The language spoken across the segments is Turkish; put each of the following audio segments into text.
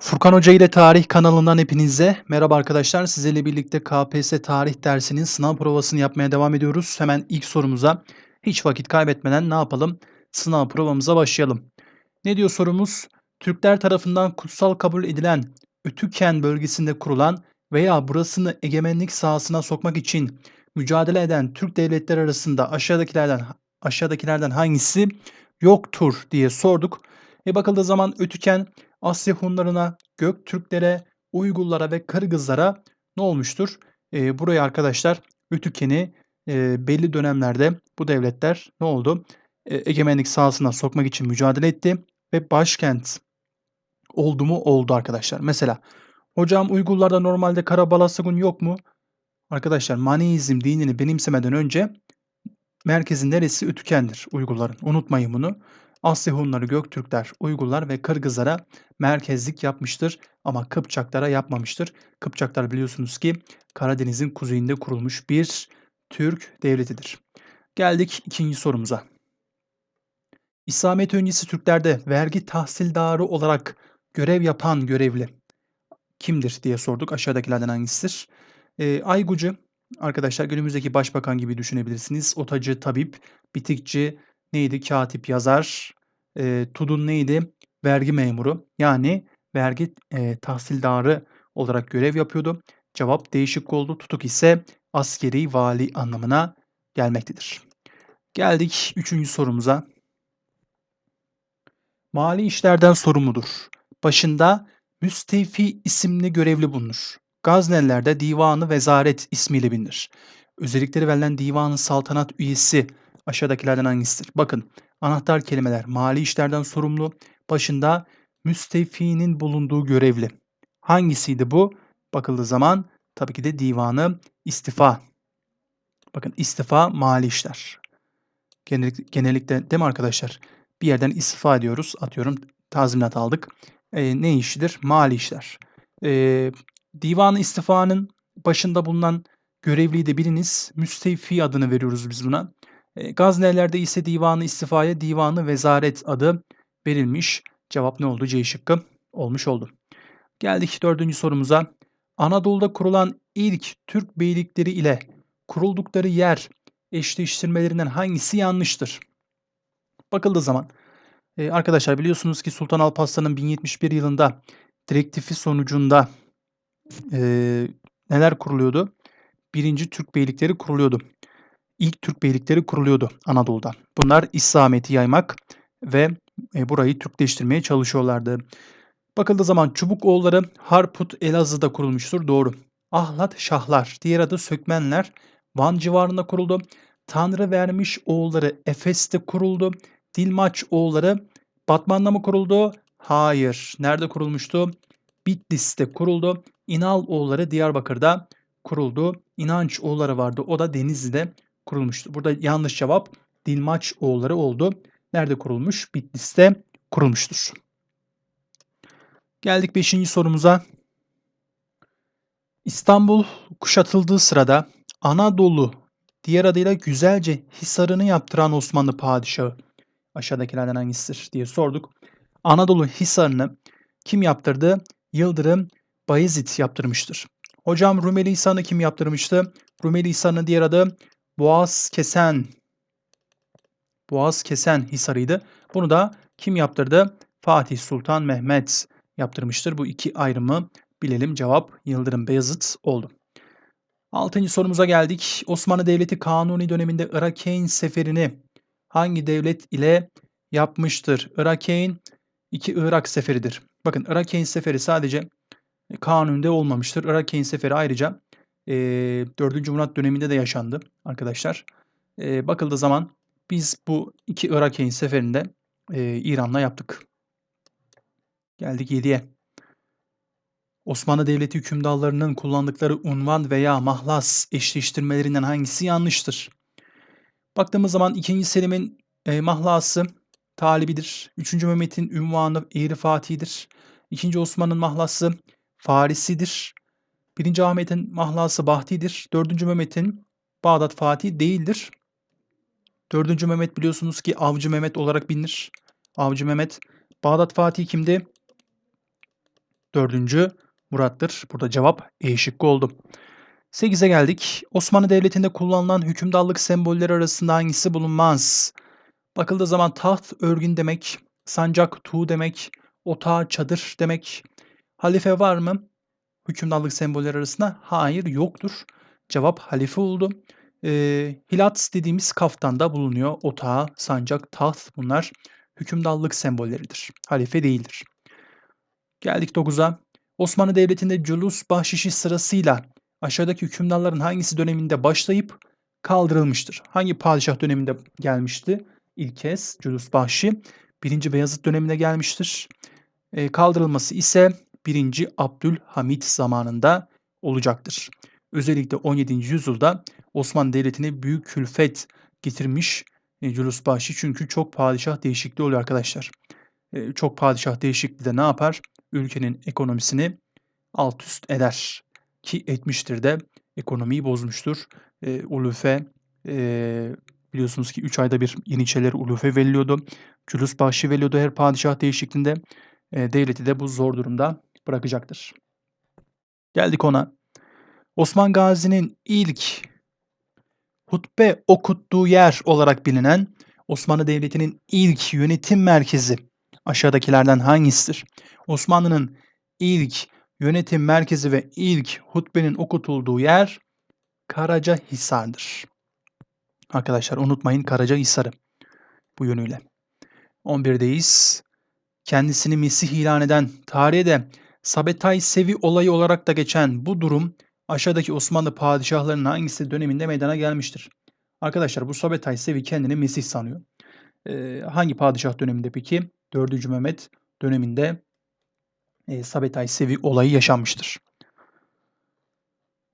Furkan Hoca ile Tarih kanalından hepinize merhaba arkadaşlar. Sizlerle birlikte KPSS tarih dersinin sınav provasını yapmaya devam ediyoruz. Hemen ilk sorumuza hiç vakit kaybetmeden ne yapalım? Sınav provamıza başlayalım. Ne diyor sorumuz? Türkler tarafından kutsal kabul edilen Ötüken bölgesinde kurulan veya burasını egemenlik sahasına sokmak için mücadele eden Türk devletleri arasında aşağıdakilerden aşağıdakilerden hangisi yoktur diye sorduk. E bakıldığı zaman Ötüken Asya Hunlarına, Göktürklere, Uygurlara ve Kırgızlara ne olmuştur? E, buraya arkadaşlar Ütüken'i e, belli dönemlerde bu devletler ne oldu? E, egemenlik sahasına sokmak için mücadele etti ve başkent oldu mu? Oldu arkadaşlar. Mesela hocam Uygurlarda normalde Karabalasagun yok mu? Arkadaşlar Maneizm dinini benimsemeden önce merkezin neresi? Ütüken'dir Uygurların. Unutmayın bunu. Asya Hunları, Göktürkler, Uygurlar ve Kırgızlara merkezlik yapmıştır ama Kıpçaklara yapmamıştır. Kıpçaklar biliyorsunuz ki Karadeniz'in kuzeyinde kurulmuş bir Türk devletidir. Geldik ikinci sorumuza. İslamiyet öncesi Türklerde vergi tahsildarı olarak görev yapan görevli kimdir diye sorduk. Aşağıdakilerden hangisidir? Ee, Aygucu arkadaşlar günümüzdeki başbakan gibi düşünebilirsiniz. Otacı, tabip, bitikçi, neydi? Katip, yazar. E, Tudun neydi? Vergi memuru. Yani vergi e, tahsildarı olarak görev yapıyordu. Cevap değişik oldu. Tutuk ise askeri vali anlamına gelmektedir. Geldik üçüncü sorumuza. Mali işlerden sorumludur. Başında Müstefi isimli görevli bulunur. Gaznelilerde Divanı Vezaret ismiyle bilinir. Özellikleri verilen divanı saltanat üyesi aşağıdakilerden hangisidir? Bakın anahtar kelimeler mali işlerden sorumlu. Başında müstefinin bulunduğu görevli. Hangisiydi bu? Bakıldığı zaman tabii ki de divanı istifa. Bakın istifa mali işler. Genellikle, genellikle değil mi arkadaşlar? Bir yerden istifa ediyoruz. Atıyorum tazminat aldık. E, ne işidir? Mali işler. E, divanı istifanın başında bulunan görevliyi de biliniz. Müstefi adını veriyoruz biz buna. E, Gaznelerde ise divanı istifaya divanı vezaret adı verilmiş. Cevap ne oldu? C şıkkı olmuş oldu. Geldik dördüncü sorumuza. Anadolu'da kurulan ilk Türk beylikleri ile kuruldukları yer eşleştirmelerinden hangisi yanlıştır? Bakıldığı zaman e, arkadaşlar biliyorsunuz ki Sultan Alparslan'ın 1071 yılında direktifi sonucunda e, neler kuruluyordu? Birinci Türk beylikleri kuruluyordu ilk Türk beylikleri kuruluyordu Anadolu'da. Bunlar İslamiyet'i yaymak ve e, burayı Türkleştirmeye çalışıyorlardı. Bakıldığı zaman Çubukoğulları Harput Elazığ'da kurulmuştur. Doğru. Ahlat Şahlar, diğer adı Sökmenler Van civarında kuruldu. Tanrı vermiş oğulları Efes'te kuruldu. Dilmaç oğulları Batman'da mı kuruldu? Hayır. Nerede kurulmuştu? Bitlis'te kuruldu. İnal oğulları Diyarbakır'da kuruldu. İnanç oğulları vardı. O da Denizli'de kurulmuştur. Burada yanlış cevap Dilmaç oğulları oldu. Nerede kurulmuş? Bitlis'te kurulmuştur. Geldik 5. sorumuza. İstanbul kuşatıldığı sırada Anadolu diğer adıyla güzelce hisarını yaptıran Osmanlı padişahı aşağıdakilerden hangisidir diye sorduk. Anadolu hisarını kim yaptırdı? Yıldırım Bayezid yaptırmıştır. Hocam Rumeli Hisarı'nı kim yaptırmıştı? Rumeli Hisarı'nın diğer adı Boğaz kesen Boğaz kesen Hisarı'ydı. Bunu da kim yaptırdı? Fatih Sultan Mehmet yaptırmıştır. Bu iki ayrımı bilelim. Cevap Yıldırım Beyazıt oldu. Altıncı sorumuza geldik. Osmanlı Devleti Kanuni döneminde Irakeyn seferini hangi devlet ile yapmıştır? Irakeyn iki Irak seferidir. Bakın Irakeyn seferi sadece Kanuni'de olmamıştır. Irakeyn seferi ayrıca e, 4. Murat döneminde de yaşandı arkadaşlar. E, bakıldığı zaman biz bu iki Irak'ın seferinde e, İran'la yaptık. Geldik 7'ye. Osmanlı Devleti hükümdarlarının kullandıkları unvan veya mahlas eşleştirmelerinden hangisi yanlıştır? Baktığımız zaman 2. Selim'in e, mahlası talibidir. 3. Mehmet'in ünvanı Eğri Fatih'dir. 2. Osman'ın mahlası Farisidir. 1. Ahmet'in mahlası Bahti'dir. 4. Mehmet'in Bağdat Fatih değildir. 4. Mehmet biliyorsunuz ki Avcı Mehmet olarak bilinir. Avcı Mehmet. Bağdat Fatih kimdi? 4. Murat'tır. Burada cevap E şıkkı oldu. 8'e geldik. Osmanlı Devleti'nde kullanılan hükümdarlık sembolleri arasında hangisi bulunmaz? Bakıldığı zaman taht örgün demek, sancak tuğ demek, otağı çadır demek. Halife var mı? Hükümdarlık sembolleri arasında hayır yoktur. Cevap halife oldu. E, hilat dediğimiz kaftanda bulunuyor. Otağı, sancak, taht bunlar hükümdarlık sembolleridir. Halife değildir. Geldik 9'a. Osmanlı Devleti'nde culus bahşişi sırasıyla aşağıdaki hükümdarların hangisi döneminde başlayıp kaldırılmıştır? Hangi padişah döneminde gelmişti? İlk kez culus bahşi 1. Beyazıt döneminde gelmiştir. E, kaldırılması ise 1. Abdülhamit zamanında olacaktır. Özellikle 17. yüzyılda Osmanlı Devleti'ne büyük külfet getirmiş e, Culus Bahşi çünkü çok padişah değişikliği oluyor arkadaşlar. E, çok padişah değişikliği de ne yapar? Ülkenin ekonomisini alt üst eder ki etmiştir de ekonomiyi bozmuştur. E, ulufe e, biliyorsunuz ki 3 ayda bir Yeniçeriler ulufe veriliyordu. Culus Bahşi veriliyordu her padişah değişikliğinde. E, devleti de bu zor durumda bırakacaktır. Geldik ona. Osman Gazi'nin ilk hutbe okuttuğu yer olarak bilinen Osmanlı Devleti'nin ilk yönetim merkezi aşağıdakilerden hangisidir? Osmanlı'nın ilk yönetim merkezi ve ilk hutbenin okutulduğu yer Karacahisar'dır. Arkadaşlar unutmayın Karacahisar'ı bu yönüyle. 11'deyiz. Kendisini Mesih ilan eden, tarihe de Sabetay Sevi olayı olarak da geçen bu durum aşağıdaki Osmanlı padişahlarının hangisi döneminde meydana gelmiştir? Arkadaşlar bu Sabetay Sevi kendini Mesih sanıyor. Ee, hangi padişah döneminde peki? 4. Mehmet döneminde e, Sabetay Sevi olayı yaşanmıştır.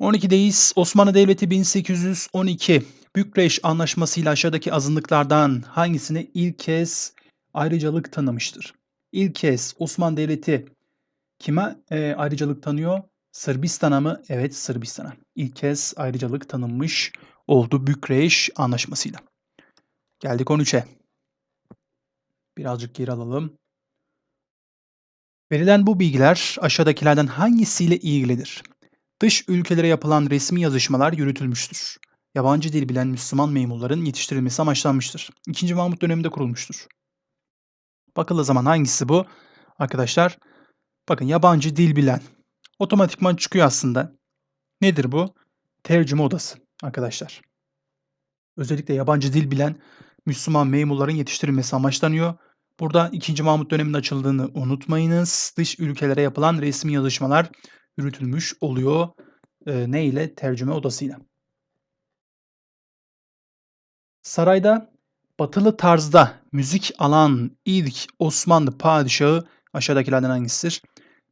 12'deyiz. Osmanlı Devleti 1812 Bükreş Anlaşması ile aşağıdaki azınlıklardan hangisine ilk kez ayrıcalık tanımıştır? İlk kez Osmanlı Devleti kime e, ayrıcalık tanıyor? Sırbistan'a mı? Evet Sırbistan'a. İlk kez ayrıcalık tanınmış oldu Bükreş Anlaşması'yla. Geldik 13'e. Birazcık geri alalım. Verilen bu bilgiler aşağıdakilerden hangisiyle ilgilidir? Dış ülkelere yapılan resmi yazışmalar yürütülmüştür. Yabancı dil bilen Müslüman memurların yetiştirilmesi amaçlanmıştır. İkinci Mahmut döneminde kurulmuştur. Bakıldığı zaman hangisi bu? Arkadaşlar bakın yabancı dil bilen otomatikman çıkıyor aslında. Nedir bu? Tercüme odası arkadaşlar. Özellikle yabancı dil bilen Müslüman memurların yetiştirilmesi amaçlanıyor. Burada 2. Mahmut döneminde açıldığını unutmayınız. Dış ülkelere yapılan resmi yazışmalar yürütülmüş oluyor. E, ne ile? Tercüme odasıyla. Sarayda batılı tarzda müzik alan ilk Osmanlı padişahı aşağıdakilerden hangisidir?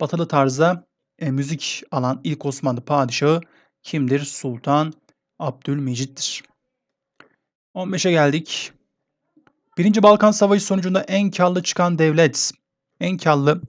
Batılı tarzda e, müzik alan ilk Osmanlı padişahı kimdir? Sultan Abdülmecit'tir. 15'e geldik. Birinci Balkan Savaşı sonucunda en karlı çıkan devlet, en karlı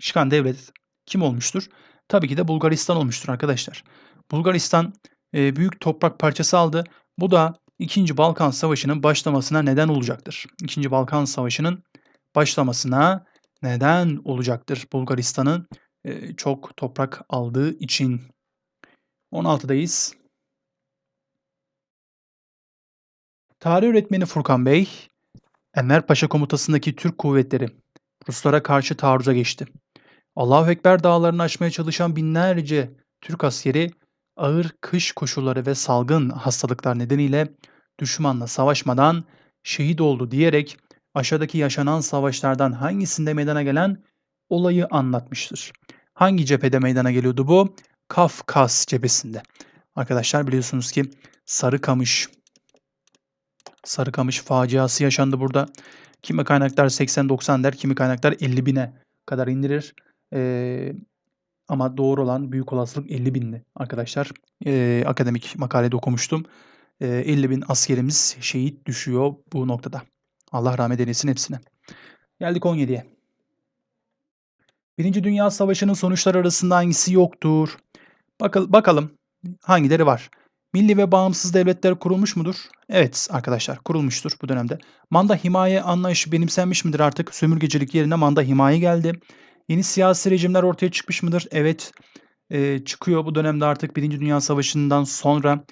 çıkan devlet kim olmuştur? Tabii ki de Bulgaristan olmuştur arkadaşlar. Bulgaristan e, büyük toprak parçası aldı. Bu da 2. Balkan Savaşı'nın başlamasına neden olacaktır. 2. Balkan Savaşı'nın başlamasına neden olacaktır Bulgaristan'ın e, çok toprak aldığı için. 16'dayız. Tarih öğretmeni Furkan Bey, Enver Paşa komutasındaki Türk kuvvetleri Ruslara karşı taarruza geçti. Allahu Ekber dağlarını aşmaya çalışan binlerce Türk askeri ağır kış koşulları ve salgın hastalıklar nedeniyle düşmanla savaşmadan şehit oldu diyerek aşağıdaki yaşanan savaşlardan hangisinde meydana gelen olayı anlatmıştır. Hangi cephede meydana geliyordu bu? Kafkas cephesinde. Arkadaşlar biliyorsunuz ki Sarıkamış Sarıkamış faciası yaşandı burada. Kimi kaynaklar 80-90 der, kimi kaynaklar 50 bine kadar indirir. Ee, ama doğru olan büyük olasılık 50 bindi arkadaşlar. Ee, akademik makalede okumuştum. Ee, 50 bin askerimiz şehit düşüyor bu noktada. Allah rahmet eylesin hepsine. Geldik 17'ye. Birinci Dünya Savaşı'nın sonuçları arasında hangisi yoktur? Bakal bakalım hangileri var? Milli ve bağımsız devletler kurulmuş mudur? Evet arkadaşlar kurulmuştur bu dönemde. Manda himaye anlayışı benimsenmiş midir artık? Sömürgecilik yerine manda himaye geldi. Yeni siyasi rejimler ortaya çıkmış mıdır? Evet, eee, çıkıyor. Bu dönemde artık 1. Dünya Savaşı'ndan sonra,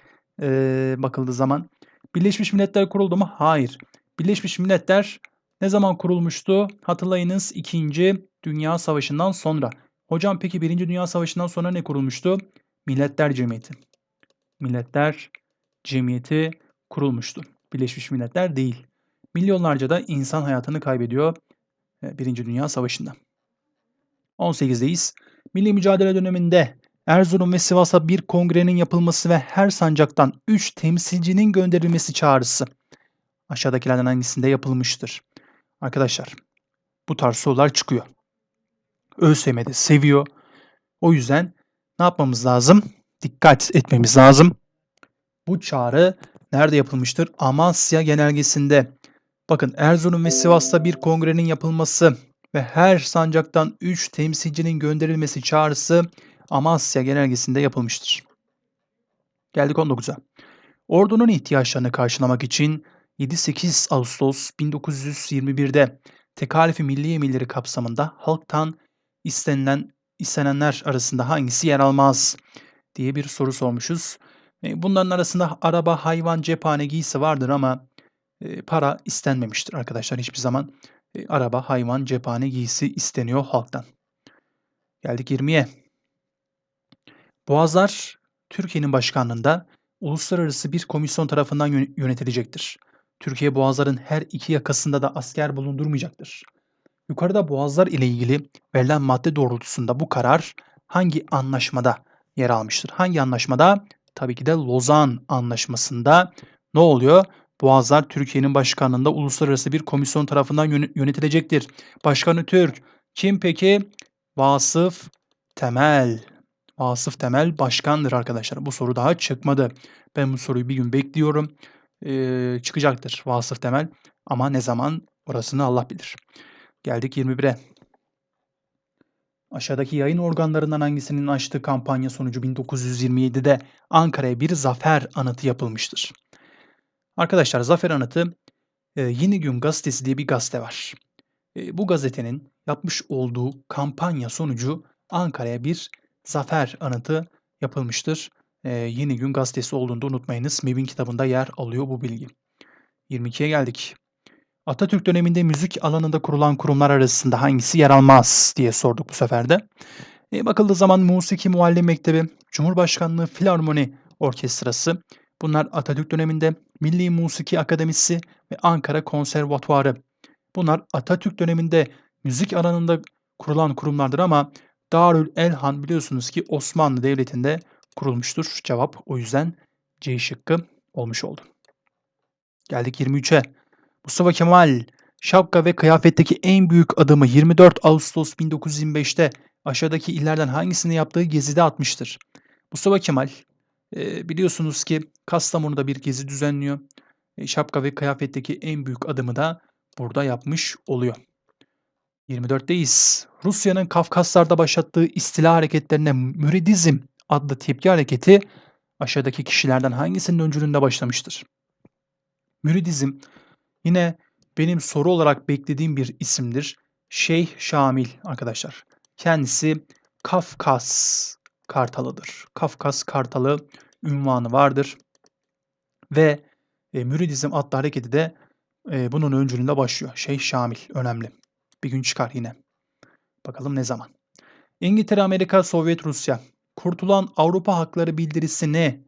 eee, bakıldığı zaman. Birleşmiş Milletler kuruldu mu? Hayır. Birleşmiş Milletler ne zaman kurulmuştu? Hatırlayınız 2. Dünya Savaşı'ndan sonra. Hocam peki 1. Dünya Savaşı'ndan sonra ne kurulmuştu? Milletler Cemiyeti. Milletler Cemiyeti kurulmuştu. Birleşmiş Milletler değil. Milyonlarca da insan hayatını kaybediyor e, Birinci Dünya Savaşı'nda. 18'deyiz. Milli mücadele döneminde Erzurum ve Sivas'a bir kongrenin yapılması ve her sancaktan 3 temsilcinin gönderilmesi çağrısı aşağıdakilerden hangisinde yapılmıştır? Arkadaşlar bu tarz sorular çıkıyor. ÖSYM'de seviyor. O yüzden ne yapmamız lazım? Dikkat etmemiz lazım. Bu çağrı nerede yapılmıştır? Amasya Genelgesi'nde. Bakın Erzurum ve Sivas'ta bir kongrenin yapılması ve her sancaktan 3 temsilcinin gönderilmesi çağrısı Amasya Genelgesi'nde yapılmıştır. Geldik 19'a. Ordunun ihtiyaçlarını karşılamak için 7-8 Ağustos 1921'de Tekalifi Milli Emirleri kapsamında halktan istenilen istenenler arasında hangisi yer almaz diye bir soru sormuşuz. E, bunların arasında araba, hayvan, cephane, giysi vardır ama e, para istenmemiştir arkadaşlar. Hiçbir zaman e, araba, hayvan, cephane, giysi isteniyor halktan. Geldik 20'ye. Boğazlar Türkiye'nin başkanlığında uluslararası bir komisyon tarafından yönetilecektir. Türkiye boğazların her iki yakasında da asker bulundurmayacaktır. Yukarıda boğazlar ile ilgili verilen madde doğrultusunda bu karar hangi anlaşmada yer almıştır? Hangi anlaşmada? Tabii ki de Lozan Anlaşması'nda ne oluyor? Boğazlar Türkiye'nin başkanlığında uluslararası bir komisyon tarafından yönetilecektir. Başkanı Türk. Kim peki? Vasıf Temel. Vasıf Temel başkandır arkadaşlar. Bu soru daha çıkmadı. Ben bu soruyu bir gün bekliyorum. Çıkacaktır Vasıf Temel. Ama ne zaman orasını Allah bilir. Geldik 21'e. Aşağıdaki yayın organlarından hangisinin açtığı kampanya sonucu 1927'de Ankara'ya bir zafer anıtı yapılmıştır? Arkadaşlar zafer anıtı Yeni Gün Gazetesi diye bir gazete var. Bu gazetenin yapmış olduğu kampanya sonucu Ankara'ya bir zafer anıtı yapılmıştır. E, Yeni Gün Gazetesi olduğunu unutmayınız. MEB'in kitabında yer alıyor bu bilgi. 22'ye geldik. Atatürk döneminde müzik alanında kurulan kurumlar arasında hangisi yer almaz diye sorduk bu sefer de. E, bakıldığı zaman Musiki Muallim Mektebi, Cumhurbaşkanlığı Filarmoni Orkestrası, bunlar Atatürk döneminde Milli Musiki Akademisi ve Ankara Konservatuarı. Bunlar Atatürk döneminde müzik alanında kurulan kurumlardır ama Darül Elhan biliyorsunuz ki Osmanlı Devleti'nde kurulmuştur. Cevap o yüzden C şıkkı olmuş oldu. Geldik 23'e. Mustafa Kemal şapka ve kıyafetteki en büyük adımı 24 Ağustos 1925'te aşağıdaki illerden hangisini yaptığı gezide atmıştır. Mustafa Kemal e, biliyorsunuz ki Kastamonu'da bir gezi düzenliyor. E, şapka ve kıyafetteki en büyük adımı da burada yapmış oluyor. 24'teyiz. Rusya'nın Kafkaslar'da başlattığı istila hareketlerine Müridizm adlı tepki hareketi aşağıdaki kişilerden hangisinin öncülüğünde başlamıştır? Müridizm Yine benim soru olarak beklediğim bir isimdir. Şeyh Şamil arkadaşlar. Kendisi Kafkas Kartalı'dır. Kafkas Kartalı ünvanı vardır. Ve e, Müridizm adlı hareketi de e, bunun öncülüğünde başlıyor. Şeyh Şamil önemli. Bir gün çıkar yine. Bakalım ne zaman. İngiltere, Amerika, Sovyet Rusya. Kurtulan Avrupa Hakları Bildirisi ne?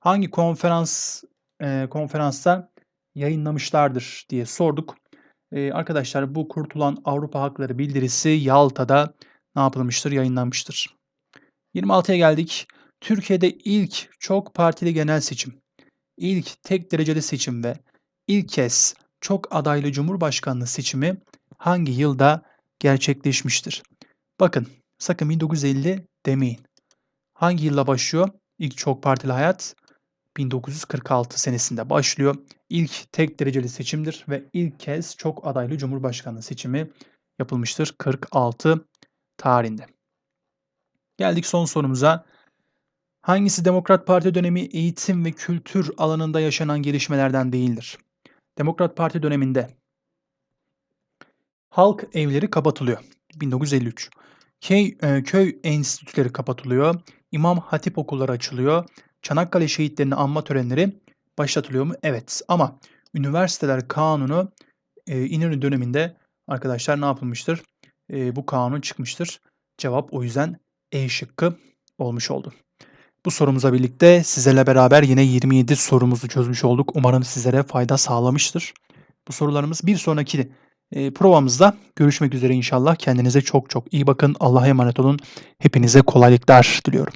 Hangi konferans e, konferansta yayınlamışlardır diye sorduk. Ee, arkadaşlar bu Kurtulan Avrupa Hakları Bildirisi Yalta'da ne yapılmıştır? Yayınlanmıştır. 26'ya geldik. Türkiye'de ilk çok partili genel seçim, ilk tek dereceli seçim ve ilk kez çok adaylı cumhurbaşkanlığı seçimi hangi yılda gerçekleşmiştir? Bakın sakın 1950 demeyin. Hangi yılla başlıyor? İlk çok partili hayat 1946 senesinde başlıyor. İlk tek dereceli seçimdir ve ilk kez çok adaylı Cumhurbaşkanlığı seçimi yapılmıştır 46 tarihinde. Geldik son sorumuza. Hangisi Demokrat Parti dönemi eğitim ve kültür alanında yaşanan gelişmelerden değildir? Demokrat Parti döneminde halk evleri kapatılıyor. 1953. Key eee, köy enstitüleri kapatılıyor. İmam Hatip okulları açılıyor. Çanakkale şehitlerini anma törenleri başlatılıyor mu? Evet ama üniversiteler kanunu, eee, İnönü döneminde arkadaşlar ne yapılmıştır? Eee, bu kanun çıkmıştır. Cevap o yüzden E şıkkı olmuş oldu. Bu sorumuza birlikte sizlerle beraber yine 27 sorumuzu çözmüş olduk. Umarım sizlere fayda sağlamıştır. Bu sorularımız bir sonraki eee, provamızda görüşmek üzere inşallah. Kendinize çok çok iyi bakın. Allah'a emanet olun. Hepinize kolaylıklar diliyorum.